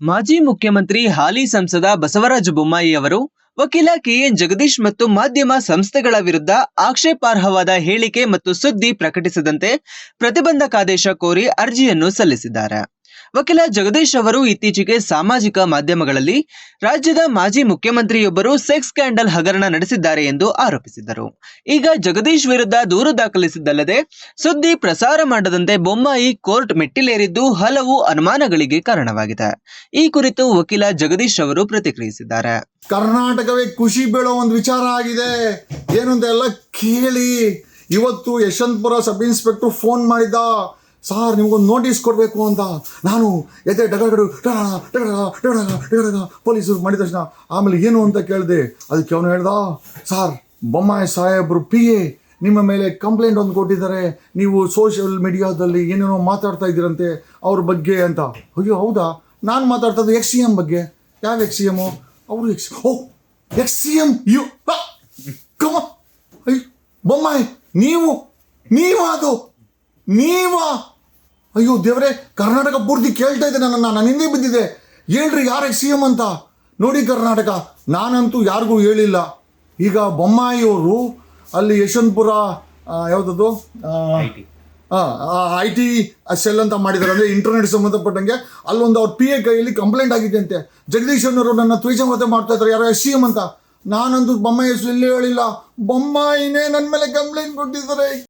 ಮಾಜಿ ಮುಖ್ಯಮಂತ್ರಿ ಹಾಲಿ ಸಂಸದ ಬಸವರಾಜ ಬೊಮ್ಮಾಯಿ ಅವರು ವಕೀಲ ಕೆಎನ್ ಜಗದೀಶ್ ಮತ್ತು ಮಾಧ್ಯಮ ಸಂಸ್ಥೆಗಳ ವಿರುದ್ಧ ಆಕ್ಷೇಪಾರ್ಹವಾದ ಹೇಳಿಕೆ ಮತ್ತು ಸುದ್ದಿ ಪ್ರಕಟಿಸದಂತೆ ಪ್ರತಿಬಂಧಕಾದೇಶ ಕೋರಿ ಅರ್ಜಿಯನ್ನು ಸಲ್ಲಿಸಿದ್ದಾರೆ. ವಕೀಲ ಜಗದೀಶ್ ಅವರು ಇತ್ತೀಚೆಗೆ ಸಾಮಾಜಿಕ ಮಾಧ್ಯಮಗಳಲ್ಲಿ ರಾಜ್ಯದ ಮಾಜಿ ಮುಖ್ಯಮಂತ್ರಿಯೊಬ್ಬರು ಸೆಕ್ಸ್ ಸ್ಕ್ಯಾಂಡಲ್ ಹಗರಣ ನಡೆಸಿದ್ದಾರೆ ಎಂದು ಆರೋಪಿಸಿದ್ದರು. ಈಗ ಜಗದೀಶ್ ವಿರುದ್ಧ ದೂರು ದಾಖಲಿಸಿದ್ದಲ್ಲದೆ ಸುದ್ದಿ ಪ್ರಸಾರ ಮಾಡದಂತೆ ಬೊಮ್ಮಾಯಿ ಕೋರ್ಟ್ ಮೆಟ್ಟಿಲೇರಿದ್ದು ಹಲವು ಅನುಮಾನಗಳಿಗೆ ಕಾರಣವಾಗಿದೆ. ಈ ಕುರಿತು ವಕೀಲ ಜಗದೀಶ್ ಅವರು ಪ್ರತಿಕ್ರಿಯಿಸಿದ್ದಾರೆ. ಕರ್ನಾಟಕವೇ ಖುಷಿ ಬೀಳೋ ಒಂದು ವಿಚಾರ ಆಗಿದೆ. ಏನು ಕೇಳಿ. ಇವತ್ತು ಯಶವಂತಪುರ ಸಬ್ ಇನ್ಸ್ಪೆಕ್ಟರ್ ಫೋನ್ ಮಾಡಿದ್ದ. ಸಾರ್, ನಿಮಗೊಂದು ನೋಟಿಸ್ ಕೊಡಬೇಕು ಅಂತ ನಾನು ಎದೆ ಡಗಡಗಡು ಪೊಲೀಸರು ಮಾಡಿದ ತಕ್ಷಣ ಆಮೇಲೆ ಏನು ಅಂತ ಕೇಳಿದೆ? ಅದಕ್ಕೆ ಅವನು ಹೇಳ್ದ, ಸಾರ್, ಬೊಮ್ಮಾಯಿ ಸಾಹೇಬ್ರು ಪಿ ಎ ನಿಮ್ಮ ಮೇಲೆ ಕಂಪ್ಲೇಂಟ್ ಒಂದು ಕೊಟ್ಟಿದ್ದಾರೆ. ನೀವು ಸೋಷಿಯಲ್ ಮೀಡಿಯಾದಲ್ಲಿ ಏನೇನೋ ಮಾತಾಡ್ತಾ ಇದ್ದೀರಂತೆ ಅವ್ರ ಬಗ್ಗೆ ಅಂತ. ಅಯ್ಯೋ, ಹೌದಾ? ನಾನು ಮಾತಾಡ್ತಾ ಎಕ್ಸ್ ಸಿ ಎಂ ಬಗ್ಗೆ. ಯಾವ ಎಕ್ಸ್ ಸಿ ಎಂ ಅವರು ex O ex C M you ಕಮ, ಅಯ್ಯೋ, ಬೊಮ್ಮಾಯಿ, ನೀವು ನೀವು ಅದು ನೀವ? ಅಯ್ಯೋ ದೇವರೇ ಕರ್ನಾಟಕ ಪೂರ್ತಿ ಕೇಳ್ತಾ ಇದ್ದೆ ನನ್ನ ನಾನು ಹಿಂದೆ ಬಿದ್ದಿದೆ. ಹೇಳ್ರಿ ಯಾರಿಗೆ ಸಿ ಎಂ ಅಂತ? ನೋಡಿ ಕರ್ನಾಟಕ ನಾನಂತೂ ಯಾರಿಗೂ ಹೇಳಿಲ್ಲ. ಈಗ ಬೊಮ್ಮಾಯಿಯವರು ಅಲ್ಲಿ ಯಶವಂತಪುರ ಆ, ಯಾವುದದು? ಐ ಟಿ ಸೆಲ್ ಅಂತ ಮಾಡಿದ್ದಾರೆ. ಅಂದರೆ ಇಂಟರ್ನೆಟ್ ಸಂಬಂಧಪಟ್ಟಂಗೆ ಅಲ್ಲೊಂದು ಅವ್ರ ಪಿ ಎ ಕೈಯಲ್ಲಿ ಕಂಪ್ಲೇಂಟ್ ಆಗಿದೆ ಅಂತೆ. ಜಗದೀಶ್ ನನ್ನ ನನ್ನ ಮತ್ತೆ ಮಾಡ್ತಾ ಇದ್ದಾರೆ. ಯಾರು ಎಸ್ ಸಿ ಎಂ ಅಂತ? ನಾನಂತೂ ಬೊಮ್ಮಾಯಿ ಹೆಸರು ಇಲ್ಲಿ ಹೇಳಿಲ್ಲ. ಬೊಮ್ಮಾಯಿನೇ ನನ್ನ ಮೇಲೆ ಕಂಪ್ಲೇಂಟ್ ಕೊಟ್ಟಿದ್ದಾರೆ.